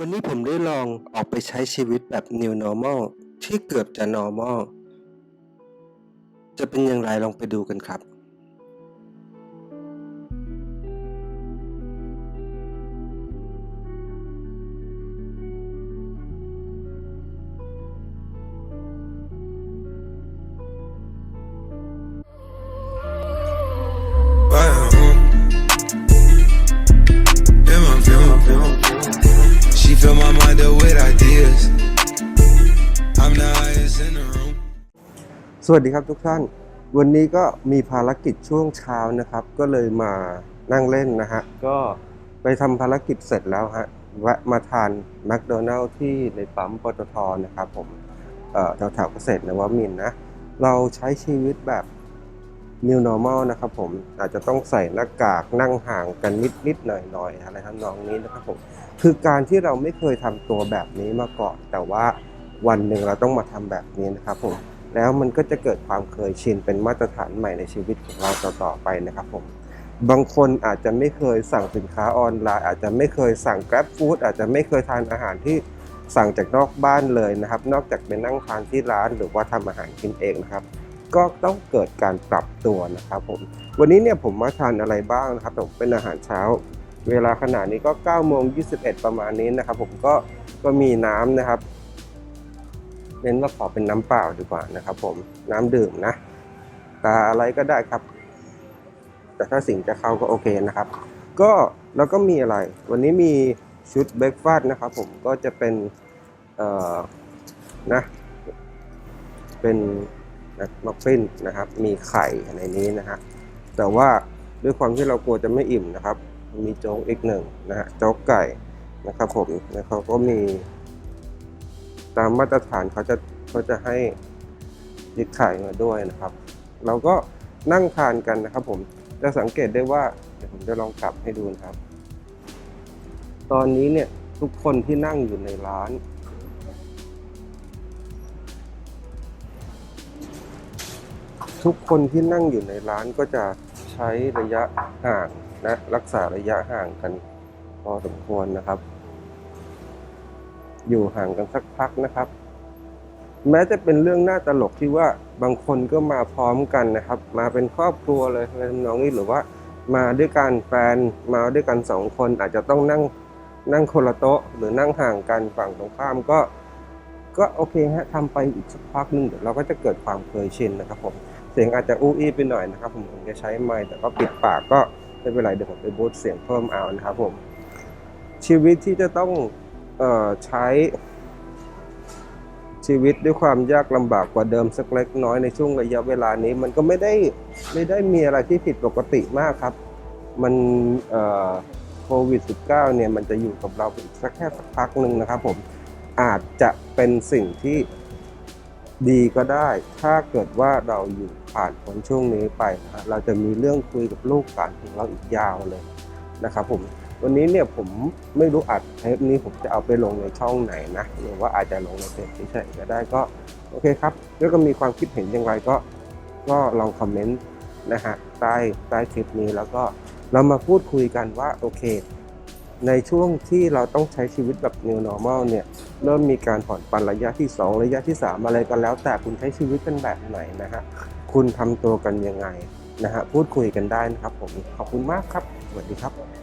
วันนี้ผมได้ลองออกไปใช้ชีวิตแบบ New Normal ที่เกือบจะ Normal จะเป็นอย่างไรลองไปดูกันครับ สวัสดีครับทุกท่าน วันนี้ก็มีภารกิจช่วงเช้านะครับ ก็เลยมานั่งเล่นนะฮะ ก็ไปทำภารกิจเสร็จแล้วฮะ แวะมาทานแมคโดนัลล์ที่ในปั๊มปตทนะครับผมเอ่อแถวเกษตรนวมินนะ เราใช้ชีวิตแบบ New Normal นะครับผม อาจจะต้องใส่หน้ากากนั่งห่างกันนิดนิดหน่อยหน่อยๆอะไรทำนองนี้นะครับผม คือการที่เราไม่เคยทำตัวแบบนี้มาก่อน แต่ว่าวันหนึ่งเราต้องมาทำแบบนี้นะครับผม แล้วมันก็จะเกิดความเคยชินเป็นมาตรฐานใหม่ในชีวิตของเราต่อๆไปนะครับผมบางคนอาจจะไม่เคยสั่งสินค้าออนไลน์ อาจจะไม่เคยสั่ง Grab Food อาจจะไม่เคยทานอาหารที่สั่งจากนอกบ้านเลยนะครับ นอกจากไปนั่งทานที่ร้านหรือว่าทำอาหารกินเองนะครับ ก็ต้องเกิดการปรับตัวนะครับผม วันนี้เนี่ยผมมาทานอะไรบ้างนะครับผมเป็นอาหารเช้า เวลาขนาดนี้ก็9โมง21ประมาณนี้นะครับ ผมก็ก็มีน้ำนะครับ เน้นว่าขอเป็นน้ำเปล่าดีกว่านะครับ ผมน้ำดื่มนะตาอะไรก็ได้ครับ แต่ถ้าสิ่งจะเข้าก็โอเคนะครับ ก็แล้วก็มีอะไร วันนี้มีชุดเบรกฟาสต์นะครับ ผมก็จะเป็นเอ่อนะเป็นนะมัฟฟินนะครับ มีไข่ในนี้นะฮะแต่ว่าด้วยความที่เรากลัวจะไม่อิ่มนะครับ มีโจ๊กอีกหนึ่งนะฮะโจ๊กไก่นะครับผมแล้วเขาก็มี ตามมาตรฐานเขาจะเขาจะให้พริกไข่มาด้วยนะครับ เราก็นั่งทานกันนะครับ ผมจะสังเกตได้ว่าเดี๋ยวผมจะลองกลับให้ดูนะครับ ตอนนี้เนี่ยทุกคนที่นั่งอยู่ในร้าน ทุกคนที่นั่งอยู่ในร้านก็จะใช้ระยะห่างและรักษาระยะห่างกันพอสมควรนะครับ อยู่ห่างกันสักพักนะครับ แม้จะเป็นเรื่องน่าตลกที่ว่าบางคนก็มาพร้อมกันนะครับ มาเป็นครอบครัวเลยอะไรทำนองนี้หรือว่ามาด้วยกันแฟนมาด้วยกันสองคนอาจจะต้องนั่งนั่งคนละโต๊ะ หรือนั่งห่างกันฝั่งตรงข้ามก็ ก็โอเคฮะทำไปอีกสักพักหนึ่งเดี๋ยวเราก็จะเกิดความเคยชินนะครับผมเสียงอาจจะอู้อี้ไปหน่อยนะครับ ผมผมจะใช้ไมค์แต่ก็ปิดปากก็ไม่เป็นไรเดี๋ยวผมไปบูตเสียงเพิ่มเอานะครับผมชีวิตที่จะต้อง ใช้ชีวิตด้วยความยากลำบากกว่าเดิมสักเล็กน้อยในช่วงระยะเวลานี้ มันก็ไม่ได้ไม่ได้มีอะไรที่ผิดปกติมากครับ มันโควิด -19 เนี่ยมันจะอยู่กับเราอีกสักแค่สักพักหนึ่งนะครับผมอาจจะเป็นสิ่งที่ดีก็ได้ ถ้าเกิดว่าเราอยู่ผ่านพ้นช่วงนี้ไปนะเราจะมีเรื่องคุยกับลูกหลานของเราอีกยาวเลยนะครับผม วันนี้เนี่ยผมไม่รู้อัดเทปนี้ผมจะเอาไปลงในช่องไหนนะหรือว่าอาจจะลงในเพจเฉยๆก็ได้ก็โอเคครับ แล้วก็มีความคิดเห็นอย่างไรก็ก็ลองคอมเมนต์นะฮะใต้ใต้คลิปนี้แล้วก็เรามาพูดคุยกันว่าโอเค ในช่วงที่เราต้องใช้ชีวิตแบบ new normal เนี่ยเริ่มมีการผ่อนปลนระยะที่ 2 ระยะที่ 3 อะไรกันแล้ว แต่คุณใช้ชีวิตเป็นแบบไหนนะฮะคุณทำตัวกันยังไงนะฮะพูดคุยกันได้นะครับผมขอบคุณมากครับ สวัสดีครับ